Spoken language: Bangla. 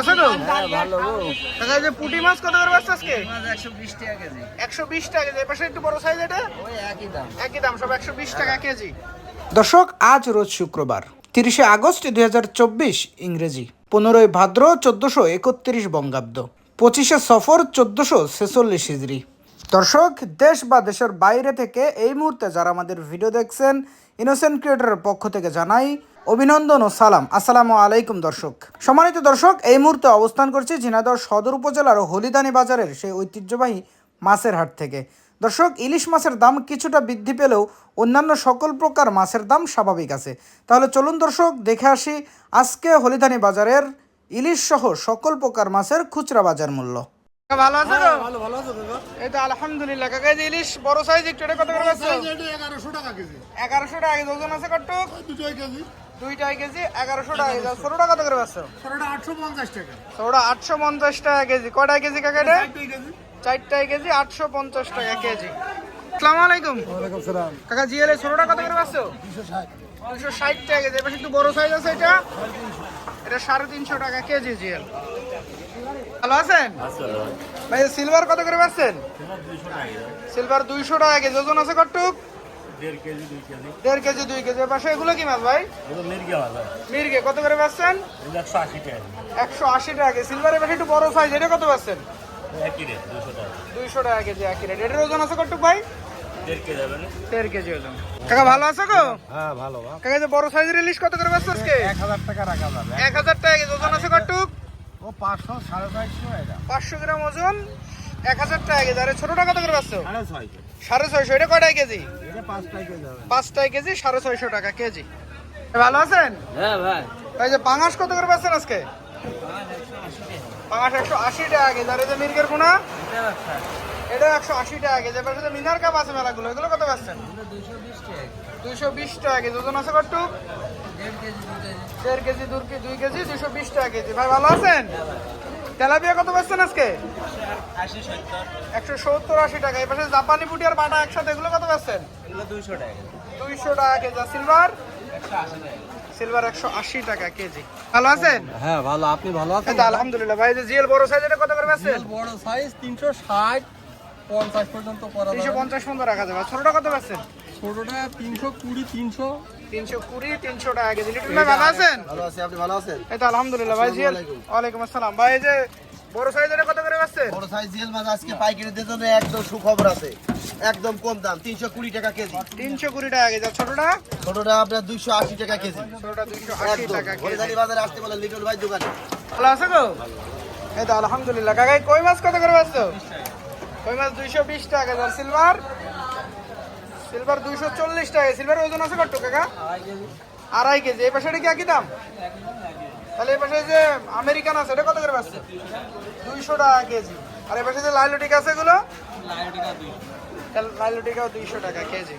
আছো তো? হ্যাঁ কাকা যে পুঁটি মাছ কত করে আজকে? একশো বিশ টাকা কেজি। এপাশে একটু বড় সাইজ এটা? একই দাম। সব একশো বিশ টাকা কেজি। দর্শক আজ রোজ শুক্রবার তিরিশে আগস্ট দু হাজার চব্বিশ ইংরেজি। পনেরোই ভাদ্র চোদ্দশো একত্রিশ বঙ্গাব্দ। পঁচিশে সফর চোদ্দশো ছেচল্লিশ হিজড়ি। দর্শক দেশ বা দেশের বাইরে থেকে এই মুহূর্তে যারা আমাদের ভিডিও দেখছেন ইনোসেন্ট ক্রিয়েটরের পক্ষ থেকে জানাই অভিনন্দন ও সালাম। আসসালামু আলাইকুম দর্শক। সম্মানিত দর্শক এই মুহূর্তে অবস্থান করছি ঝিনাইদহ সদর উপজেলার হলিদানি বাজারের সেই ঐতিহ্যবাহী মাছের হাট থেকে। দর্শক ইলিশ মাছের দাম কিছুটা বৃদ্ধি পেলেও অন্যান্য সকল প্রকার মাছের দাম স্বাভাবিক আছে। তাহলে চলুন দর্শক দেখে আসি আজকে হলিদানি বাজারের ইলিশ সহ সকল প্রকার মাছের খুচরা বাজার মূল্য। ভালো আছো তো? ভালো ভালো আছে এই তো আলহামদুলিল্লাহ। কাকা যে ইলিশ বড় সাইজ একটু এটা কত করে বেচছো? এগারোশো টাকা কেজি। এগারোশো টাকা কেজি ওজন আছে কটুক দুটো কেজি। দুইটাই কেজি এগারোশো টাকা কেজি। আর কত করে আটশো পঞ্চাশ টাকা। আটশো পঞ্চাশ টাকা কেজি। কটায় কেজি কাকা এটা? চারটে কেজি। চারটায় কেজি আটশো পঞ্চাশ টাকা কেজি। আসসালামু আলাইকুম। ওয়ালাইকুম সালাম। কাকা কত করে বেচছো? দুশো ষাট। দুশো ষাট টাকা কেজি। এবার একটু বড় সাইজ আছে এটা। এটা সাড়ে তিনশো টাকা কেজি জিএল ভালো আছেন? ভাই সিলভার কত করে পাচ্ছেন সিলভার দুইশো টাকা। কেজি। ওজন আছে কটুক দেড় কেজি দুই কেজি। পাশে এগুলো কি মাছ ভাই? মির্গে কত করে পাচ্ছেন একশো আশি টাকা সিলভারের পাশে একটু বড় সাইজ এটা কত পাচ্ছেন দুইশো টাকা কেজি। একই রেট এটার ওজন আছে কটুক ভাই? দেড় কেজি ওজন। কাকা ভালো আছো গো? হ্যাঁ ভালো কাকা যে বড় সাইজের ইলিশ কত করে পাচ্ছ আজকে? এক হাজার টাকা রাখা যাবে। এক হাজার টাকা ওজন আছে কটুক ও পাঁচশো সাড়ে এটা। পাঁচশো গ্রাম ওজন। এক হাজার টাকা কেজি। আরে ছোটটা কত করে পাচ্ছ? সাড়ে ছয়শো। এটা কয়টায় কেজি? পাঁচটায় কেজি সাড়ে ছয়শো টাকা কেজি। ভালো আছেন? হ্যাঁ ভাই। তাই যে পাঙাশ কত করে পাচ্ছেন আজকে? পাঙাশ একশো আশি টাকা কেজি। আর এই যে মির্গের পোনা এটা একশো আশি টাকা কেজি। এবার মিনার কাপ আছে মেলাগুলো এগুলো কত পাচ্ছেন? দুইশো বিশ টাকা কেজি। ওজন আছে কটু দেড় কেজি দুই কেজি দুইশো বিশ টাকা কেজি। ভাই ভালো আছেন? তেলাপিয়া কত পাচ্ছেন আজকে? একশো সত্তর আশি টাকা। এই পাশে জাপানি পুটি আর বাটা একসাথে এগুলো কত পাচ্ছেন দুইশো টাকা কেজি। সিলভার? সিলভার একশো আশি টাকা কেজি। ভালো আছেন? হ্যাঁ ভালো। আপনি ভালো আলহামদুলিল্লাহ। ভাই যে জিএল বড় সাইজ এটা কত করে পাচ্ছেন বড় সাইজ তিনশো ষাট পঞ্চাশ পর্যন্ত তিনশো পঞ্চাশ পর্যন্ত রাখা যাবে। আর ছোটটা কত পাচ্ছেন ছোটটা তিনশো কুড়ি তিনশো। তিনশো কুড়ি তিনশো টাকা কেজি লিটুল ভাই ভালো আছেন? ভালো আছে আপনি ভালো আছেন? এই তো আলহামদুলিল্লাহ ভাই জিএল ওয়ালাইকুম আসসালাম। ভাই এই যে বড় সাইজ এটা কত করে পাচ্ছেন বড় সাইজ মাছ আজকে পাইকারিদের জন্য একদম সুখবর আছে। একদম কম দাম তিনশো কুড়ি টাকা কেজি। তিনশো কুড়ি টাকা কেজি। আর ছোটটা? ছোটটা আপনার দুইশো আশি টাকা কেজি। ছোটটা দুইশো আশি টাকা কেজি। বাজারে আসতে বলে লিটল ভাই দোকানে। ভালো আছে গো? এই তো আলহামদুলিল্লাহ। কই মাছ কত করে পাচ্ছো কই মাছ দুইশো বিশ টাকা সিলভার? সিলভার দুইশো চল্লিশ টাকা সিলভার ওজন আছে কত কাকা? আড়াই কেজি। এই পাশে কি একই দাম? তাহলে এই পাশে যে আমেরিকান আছে এটা কত করে পাচ্ছে দুইশো টাকা কেজি। আর এই পাশে যে লাইলোটিক আছে এগুলো? লাইলোটিকা দুইশো টাকা কেজি।